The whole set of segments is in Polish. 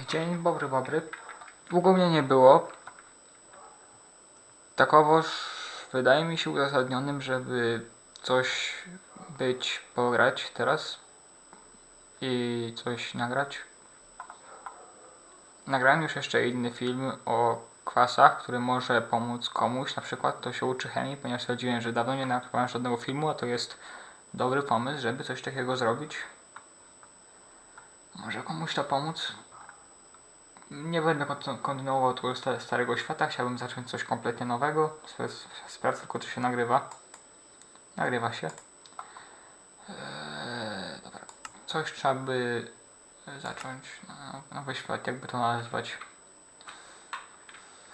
Dzień dobry, dobry. Długo mnie nie było. Takowoż wydaje mi się uzasadnionym, żeby coś być, pograć teraz i coś nagrać. Nagrałem już jeszcze inny film o kwasach, który może pomóc komuś, na przykład to się uczy chemii, ponieważ stwierdziłem, że dawno nie nagrałem żadnego filmu, a to jest dobry pomysł, żeby coś takiego zrobić. Może komuś to pomóc? Nie będę konty- kontynuował tego sta- starego świata, chciałbym zacząć coś kompletnie nowego. Spra- Sprawdzę tylko, czy się nagrywa. Nagrywa się. Eee, dobra. Coś trzeba by zacząć. No, nowy świat, jakby to nazwać.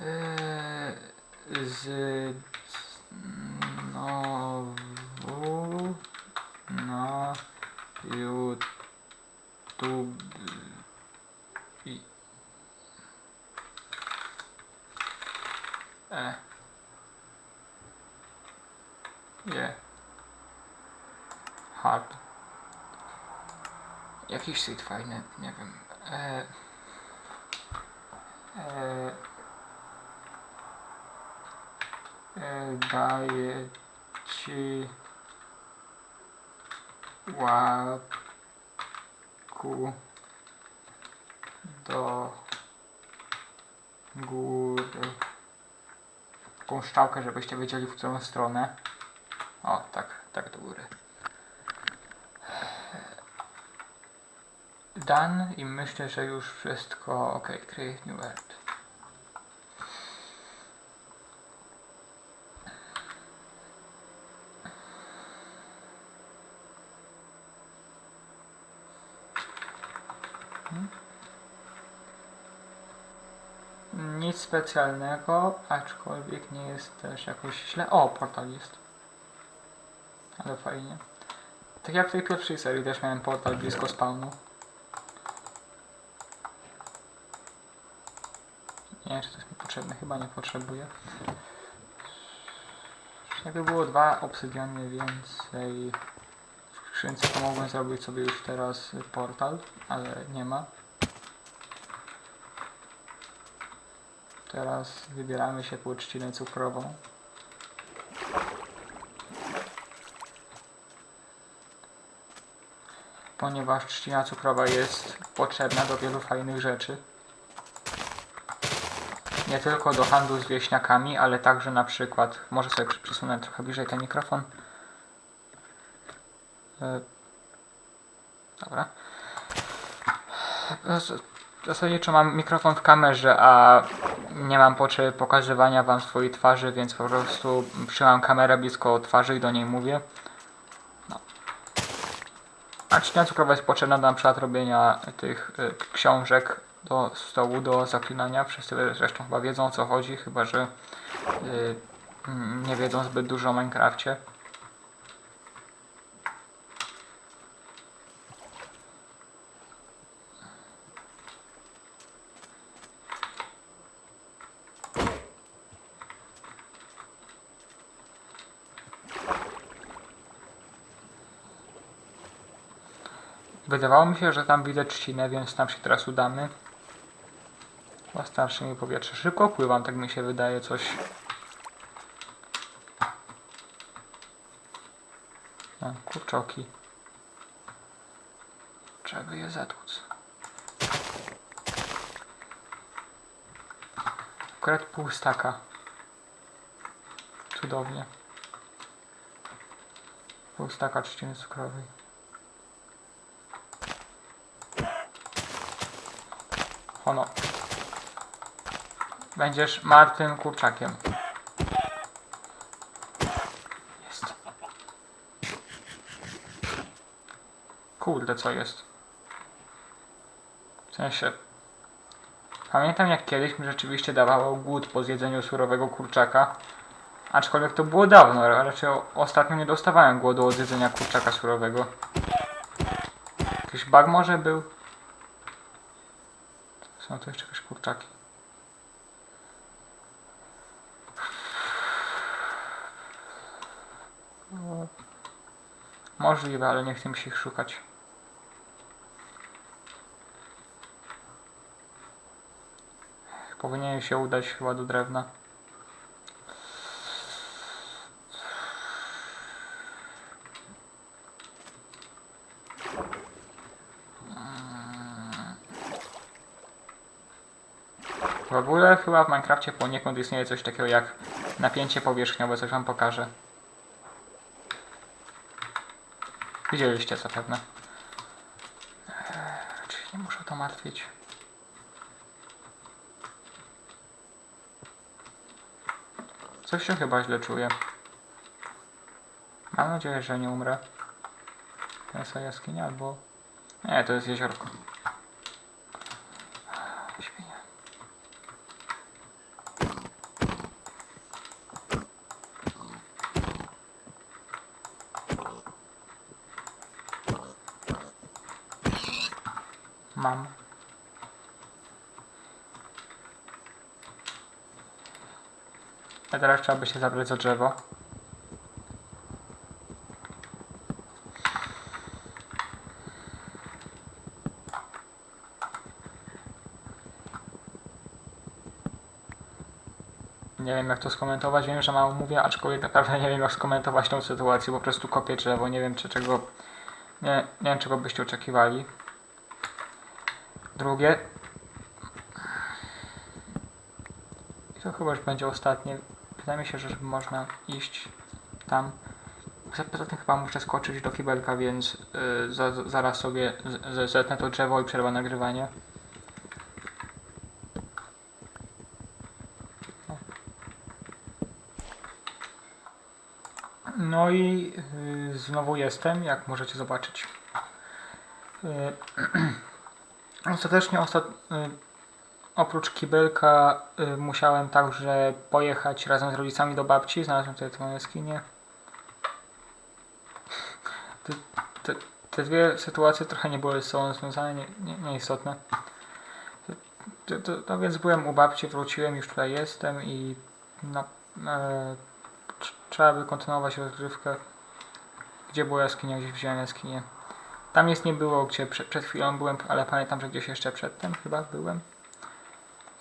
Eee, z no w na YouTube i e je hard jakiś site fajny, nie wiem. E, e, e, daje ci łapku do góry. Taką szczałkę, żebyście wiedzieli w którą stronę. O, tak, tak do góry done i myślę, że już wszystko ok, create new world Nic specjalnego, aczkolwiek nie jest też jakoś źle. O, portal jest. Ale fajnie. Tak jak w tej pierwszej serii też miałem portal blisko spawnu. Nie wiem, czy to jest mi potrzebne. Chyba nie potrzebuję. Jakby było dwa obsydiany więcej w skrzynce, to mogłem zrobić sobie już teraz portal, ale nie ma. Teraz wybieramy się po trzcinę cukrową. Ponieważ trzcina cukrowa jest potrzebna do wielu fajnych rzeczy. Nie tylko do handlu z wieśniakami, ale także na przykład, może sobie przysunę trochę bliżej ten mikrofon. E, Dobra. Zas- Zasadniczo mam mikrofon w kamerze, a nie mam potrzeby pokazywania wam swojej twarzy, więc po prostu trzymam kamerę blisko twarzy i do niej mówię. No. A trzcina cukrowa jest potrzebna do na przykład robienia tych y, książek do stołu, do zaklinania. Wszyscy zresztą chyba wiedzą o co chodzi, chyba że y, mm, nie wiedzą zbyt dużo o Minecrafcie. Wydawało mi się, że tam widzę trzcinę, więc tam się teraz udamy. Chyba starszy mi powietrze. Szybko pływam, tak mi się wydaje coś. No, kurczoki. Trzeba je zatłuc. Akurat pół staka. Cudownie. Pół staka trzciny cukrowej. Hono. Będziesz martwym kurczakiem. Jest. Kurde, co jest? W sensie... Pamiętam jak kiedyś mi rzeczywiście dawało głód po zjedzeniu surowego kurczaka. Aczkolwiek to było dawno, raczej ostatnio nie dostawałem głodu od jedzenia kurczaka surowego. Jakiś bug może był? Są tu jeszcze jakieś kurczaki. Możliwe, ale nie chcę mi się ich szukać. Powinien się udać chyba do drewna. W ogóle chyba w Minecrafcie poniekąd istnieje coś takiego jak napięcie powierzchniowe, coś wam pokażę. Widzieliście zapewne. Eee, Czyli nie muszę to martwić. Coś się chyba źle czuję. Mam nadzieję, że nie umrę. To jest jaskinia albo... Nie, to jest jeziorko. Świnia. Mam. A teraz trzeba by się zabrać za drzewo. Nie wiem jak to skomentować, wiem, że mało mówię, aczkolwiek naprawdę nie wiem jak skomentować tą sytuację, po prostu kopię drzewo, nie wiem czy czego, nie, nie wiem czego byście oczekiwali. Drugie. I to chyba już będzie ostatnie. Wydaje mi się, że można iść tam. Poza tym chyba muszę skoczyć do kibelka, więc y, za, za- zaraz sobie zetnę to drzewo i przerwę nagrywanie. No i y, znowu jestem, jak możecie zobaczyć. Y, Ostatecznie ostat... y, oprócz kibelka y, musiałem także pojechać razem z rodzicami do babci. Znalazłem tutaj tę jaskinię. Te, te, te dwie sytuacje trochę nie były ze sobą związane, nie, nie, nieistotne. To, to, to więc byłem u babci, wróciłem, już tutaj jestem i no, e, tr- trzeba by kontynuować rozgrywkę. Gdzie była jaskinia, gdzieś wziąłem jaskinię. Tam jest nie było, gdzie prze, przed chwilą byłem, ale pamiętam, że gdzieś jeszcze przedtem chyba byłem.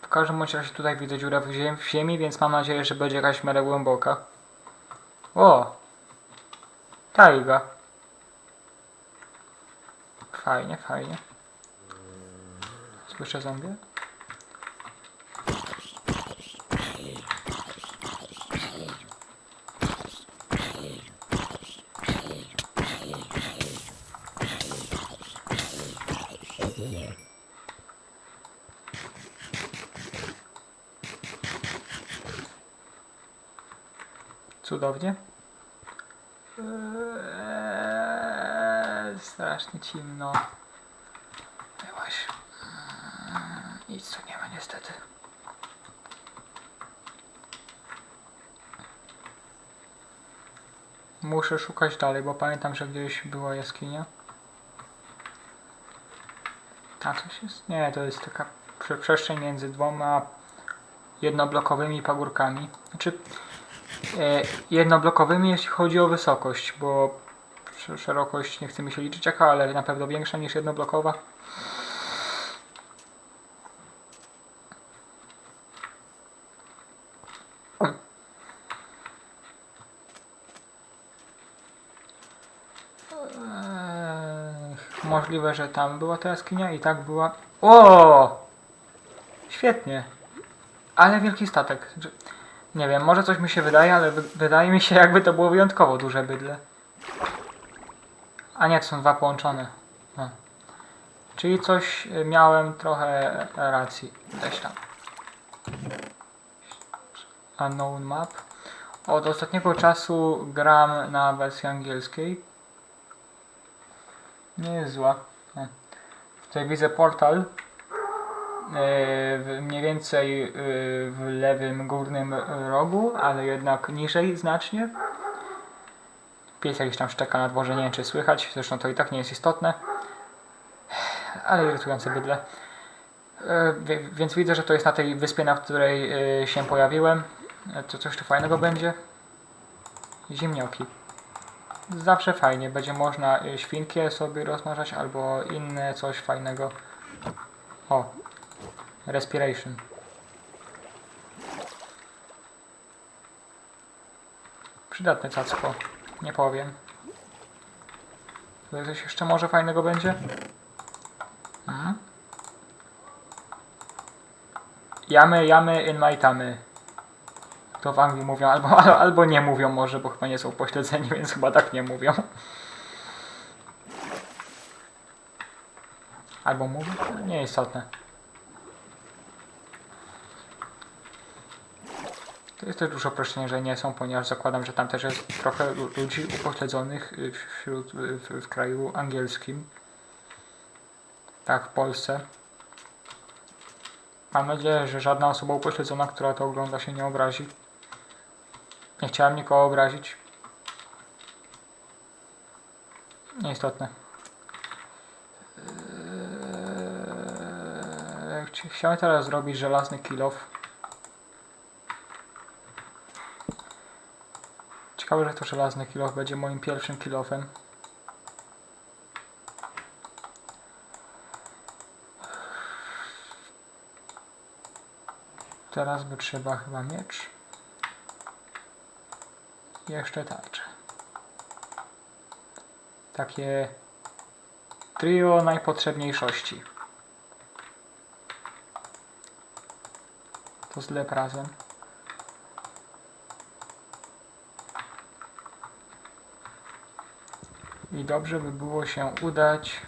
W każdym razie tutaj widzę dziurę w ziemi, w ziemi, więc mam nadzieję, że będzie jakaś w miarę głęboka. O! Tajga. Fajnie, fajnie. Słyszę zombie? Cudownie. Eee, strasznie ciemno. Byłaś. Mm, Nic tu nie ma niestety. Muszę szukać dalej, bo pamiętam, że gdzieś była jaskinia. A coś jest? Nie, to jest taka prze- przestrzeń między dwoma jednoblokowymi pagórkami. Znaczy, jednoblokowymi, jeśli chodzi o wysokość, bo sz- szerokość nie chce mi się liczyć jaka, ale na pewno większa niż jednoblokowa. Możliwe, że tam była ta jaskinia i tak była. O! Świetnie. Ale wielki statek. Nie wiem, może coś mi się wydaje, ale wy- wydaje mi się, jakby to było wyjątkowo duże bydle. A nie, to są dwa połączone. No. Czyli coś y, miałem trochę racji. Gdzieś tam. Unknown map. Od ostatniego czasu gram na wersji angielskiej. Nie jest zła. Tutaj widzę portal. E, mniej więcej e, w lewym górnym rogu, ale jednak niżej znacznie. Pies jakiś tam szczeka na dworze, nie wiem czy słychać, zresztą to i tak nie jest istotne. Ale irytujące bydle. E, Więc widzę, że to jest na tej wyspie, na której się pojawiłem. To coś tu fajnego będzie. Ziemnioki. Zawsze fajnie, będzie można świnkę sobie rozmnażać albo inne coś fajnego. O, Respiration. Przydatne cacko. Nie powiem. Tutaj coś jeszcze może fajnego będzie? Mhm. Jamy, jamy, in my tamy. To w Anglii mówią, albo, albo nie mówią może, bo chyba nie są pośledzeni, więc chyba tak nie mówią. Albo mówią? Nie istotne. To jest też dużo uproszczenie, że nie są, ponieważ zakładam, że tam też jest trochę lu- ludzi upośledzonych y, wśród, y, w, w kraju angielskim. Tak, w Polsce. Mam nadzieję, że żadna osoba upośledzona, która to ogląda, się nie obrazi. Nie chciałem nikogo obrazić. Nieistotne. Eee, chci- Chciałem teraz zrobić żelazny kilof. Ciekawe, że to żelazny kilof będzie moim pierwszym kilofem. Teraz by trzeba chyba miecz. Jeszcze tarczę. Takie trio najpotrzebniejszości. To zlep razem. I dobrze by było się udać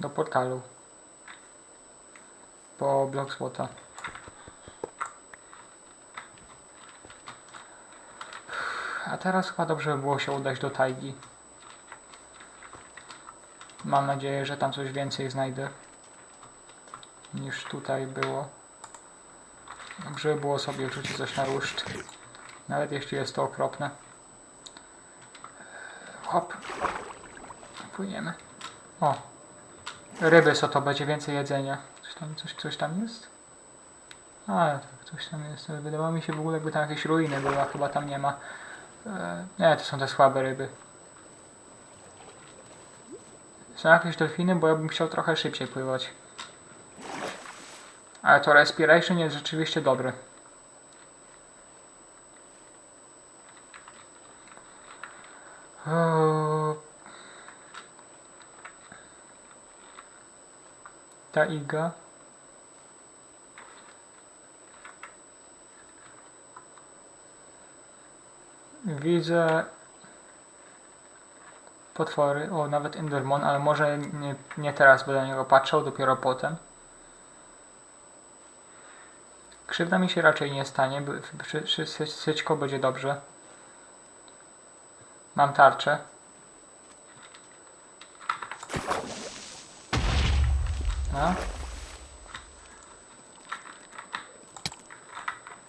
do portalu po blok złota. A teraz chyba dobrze by było się udać do tajgi. Mam nadzieję, że tam coś więcej znajdę niż tutaj było. Dobrze by było sobie rzucić coś na ruszt. Nawet jeśli jest to okropne. Hop. Płyniemy. O. Ryby, co to będzie więcej jedzenia. Coś tam, coś, coś tam jest? A, tak, coś tam jest. Wydawało mi się w ogóle, jakby tam jakieś ruiny były, a chyba tam nie ma. E, nie, to są te słabe ryby. Są jakieś delfiny, bo ja bym chciał trochę szybciej pływać. Ale to respiration jest rzeczywiście dobre. Ta iga. Widzę potwory. O, nawet Endermon, ale może nie, nie teraz będę na niego patrzał, dopiero potem. Krzywda mi się raczej nie stanie, syćko będzie dobrze. Mam tarczę. No.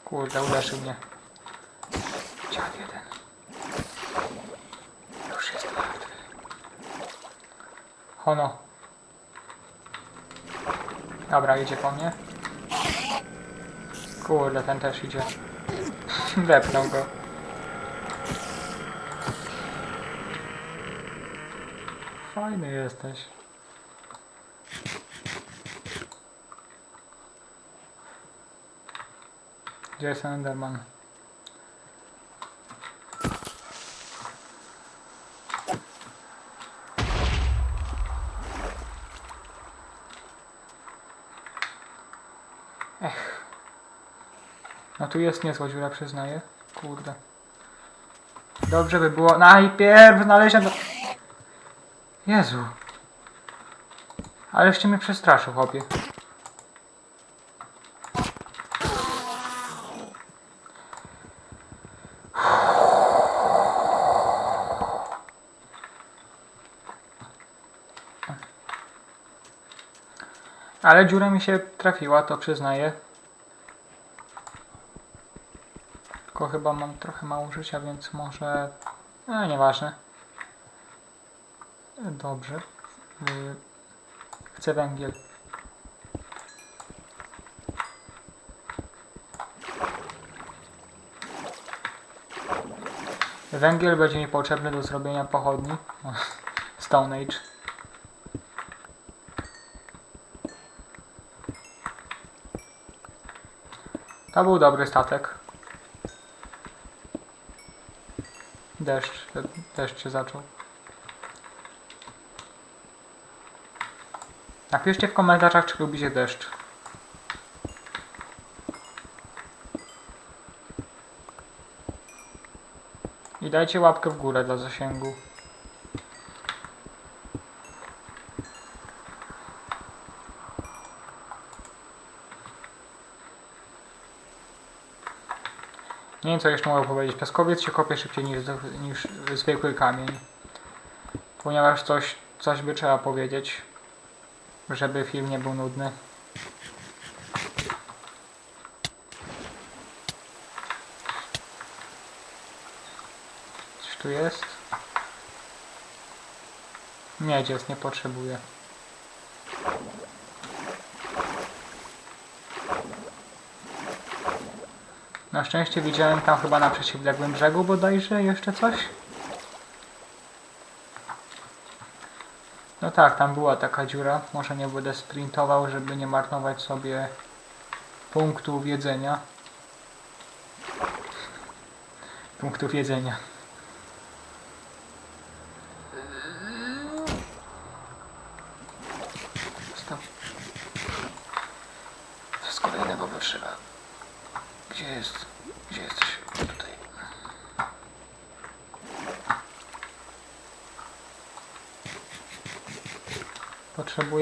Kurde, uderzył mnie. Dziad jeden. Już jest martwy. Hono. Dobra, idzie po mnie. Kurde, ten też idzie. Wepnął go. Fajny jesteś. Gdzie jest Enderman? Ech. No tu jest niezła dziura, przyznaję. Kurde. Dobrze by było najpierw znaleźć... Jezu. Aleście mnie przestraszył, chłopie. Ale dziura mi się trafiła, to przyznaję. Tylko chyba mam trochę mało życia, więc może... No, nieważne. Dobrze. Y, Chcę węgiel. Węgiel będzie mi potrzebny do zrobienia pochodni. Stone Age. To był dobry statek. Deszcz, deszcz się zaczął. Napiszcie w komentarzach, czy lubicie deszcz. I dajcie łapkę w górę dla zasięgu. Nie wiem co jeszcze mogę powiedzieć. Piaskowiec się kopie szybciej niż, niż zwykły kamień. Ponieważ coś, coś by trzeba powiedzieć, żeby film nie był nudny. Coś tu jest? Miedziec nie potrzebuję. Na szczęście widziałem tam chyba na przeciwległym brzegu bodajże jeszcze coś. No tak, tam była taka dziura. Może nie będę sprintował, żeby nie marnować sobie punktów jedzenia. Punktów jedzenia. Stop. Z kolejnego wytrzyma. Gdzie jest? Gdzie jesteś? Tutaj.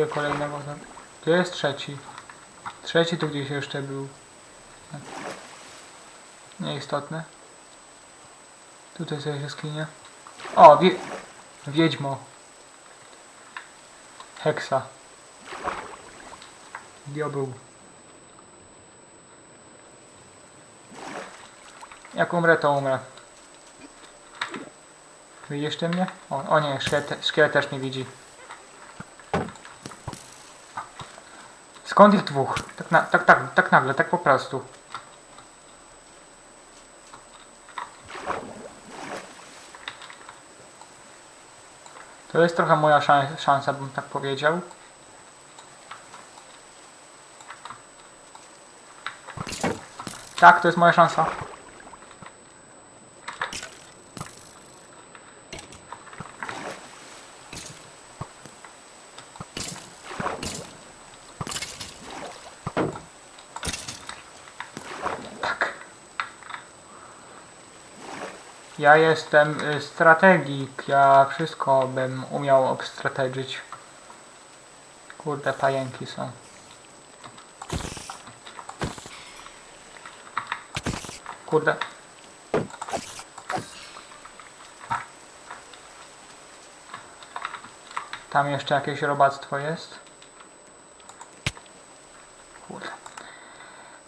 Potrzebuję kolejnego. Gdzie jest trzeci? Trzeci tu gdzieś jeszcze był. Nieistotne. Tutaj coś jaskinia. O, wie... Wiedźmo. Heksa. Diabeł. Jak umrę, to umrę. Widzisz ty mnie? O, o nie, szkielet, szkielet też mnie widzi. Skąd ich dwóch? Tak, na, tak, tak, tak nagle, tak po prostu. To jest trochę moja szans, szansa, bym tak powiedział. Tak, to jest moja szansa. Ja jestem y, strategik, ja wszystko bym umiał obstrategić. Kurde, pajęki są. Kurde. Tam jeszcze jakieś robactwo jest. Kurde.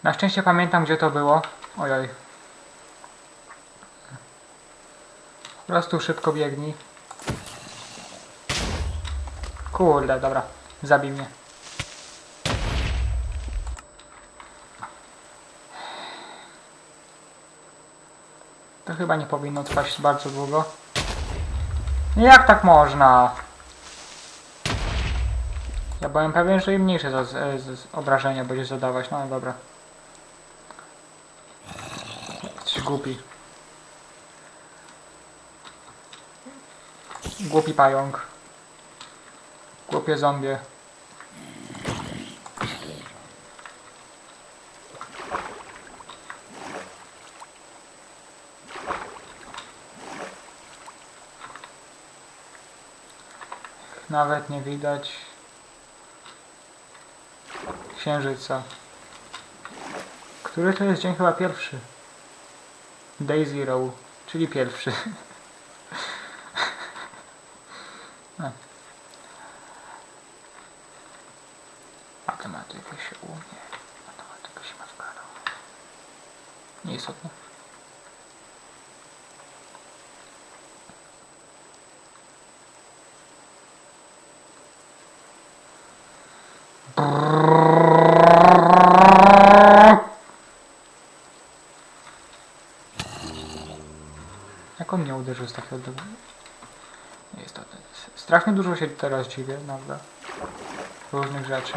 Na szczęście pamiętam gdzie to było. Ojoj. Po prostu szybko biegnij. Kurde, dobra. Zabij mnie. To chyba nie powinno trwać bardzo długo. Jak tak można? Ja byłem pewien, że im mniejsze za, z, z, obrażenia będzie zadawać. No dobra. Jesteś głupi. Głupi pająk. Głupie zombie. Nawet nie widać księżyca. Który to jest dzień chyba pierwszy? Day Zero, czyli pierwszy. jest takie od... Nieistotne. Strasznie dużo się teraz dziwię, prawda? Różnych rzeczy.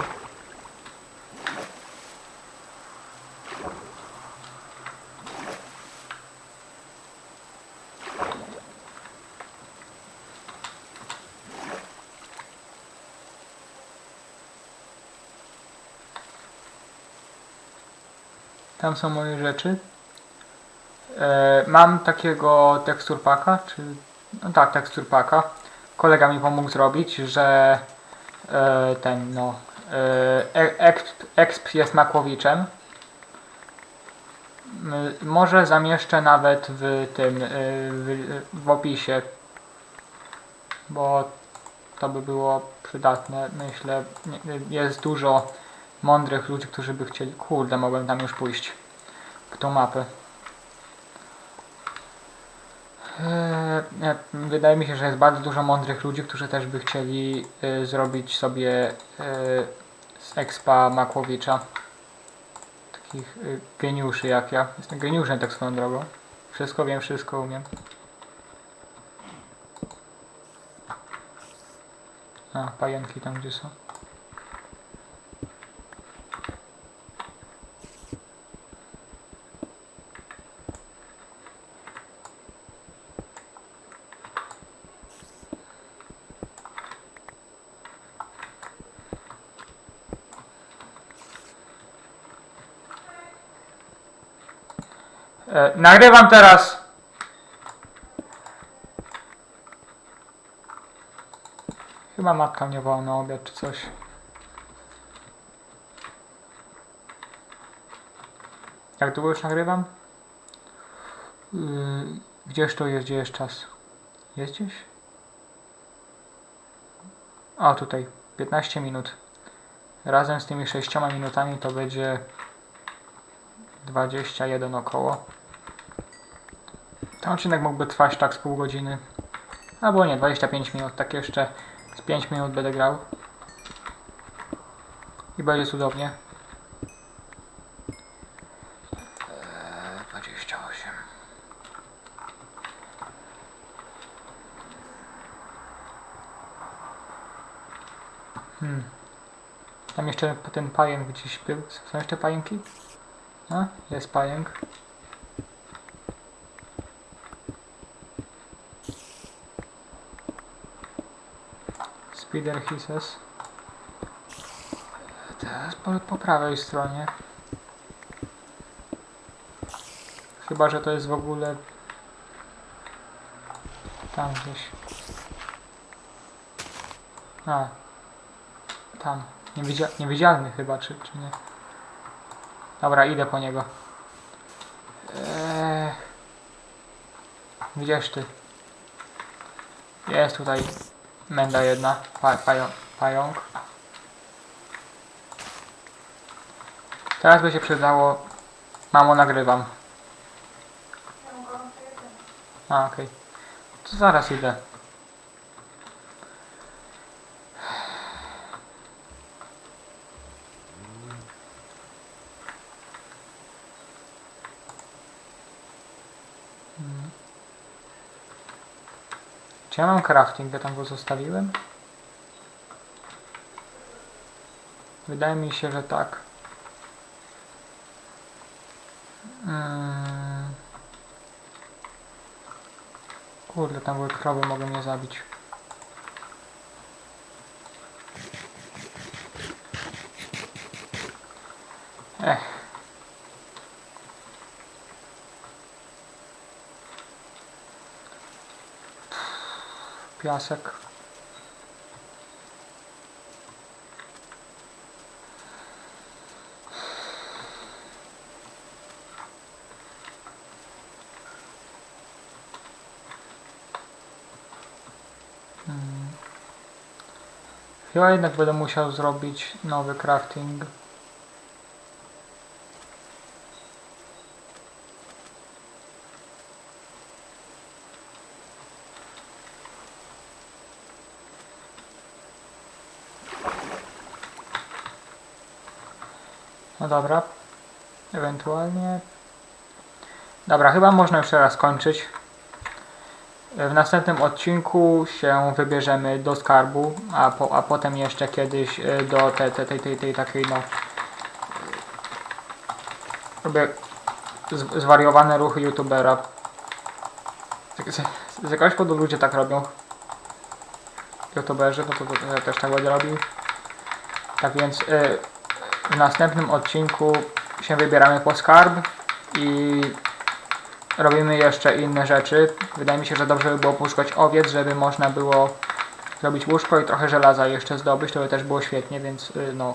Tam są moje rzeczy. E, mam takiego teksturpaka, czy... No tak, teksturpaka. Kolega mi pomógł zrobić, że e, ten, no... E, exp, exp jest makłowiczem. M- Może zamieszczę nawet w tym, w, w opisie, bo to by było przydatne. Myślę, jest dużo mądrych ludzi, którzy by chcieli. Kurde, mogłem tam już pójść w tą mapę. Eee, nie, Wydaje mi się, że jest bardzo dużo mądrych ludzi, którzy też by chcieli y, zrobić sobie y, z expa Makłowicza takich y, geniuszy jak ja. Jestem geniuszem tak swoją drogą. Wszystko wiem, wszystko umiem. A, pająki tam gdzie są. Nagrywam teraz! Chyba matka mnie woła na obiad czy coś. Jak długo już nagrywam? Yy, gdzież to jest, gdzie jest czas? Jest gdzieś? O, tutaj. 15 minut. Razem z tymi 6 minutami to będzie 21 około. Ten odcinek mógłby trwać tak z pół godziny. Albo nie, 25 minut, tak jeszcze z 5 minut będę grał. I będzie cudownie. Eee, 28. Hmm. Tam jeszcze ten pająk gdzieś był. Są jeszcze pająki? A, jest pająk. Spider hisses. Teraz po, po prawej stronie. Chyba, że to jest w ogóle tam gdzieś. A. Tam. Niewidzia niewidzialny chyba, czy, czy nie? Dobra, idę po niego. Eee. Gdzież ty? Jest tutaj menda jedna, pa, pają, pająk. Teraz by się przydało... Mamo, nagrywam. A, okej. To zaraz idę. Ja mam crafting? Ja tam go zostawiłem? Wydaje mi się, że tak. Mm. Kurde, tam były krowy, mogą mnie zabić. Ech. Piasek. Hmm. Chyba jednak będę musiał zrobić nowy crafting. No dobra. Ewentualnie. Dobra, chyba można już teraz kończyć. W następnym odcinku się wybierzemy do skarbu, a, po, a potem jeszcze kiedyś y, do tej, tej, tej, tej, tej takiej no. Robię z- zwariowane ruchy youtubera. Tak, Z, z jakiegoś powodu ludzie tak robią. Youtuberzy, no to, to ja też tak będę robił. Tak więc y, w następnym odcinku się wybieramy po skarb i robimy jeszcze inne rzeczy. Wydaje mi się, że dobrze by było poszukać owiec, żeby można było zrobić łóżko i trochę żelaza jeszcze zdobyć, to by też było świetnie, więc y, no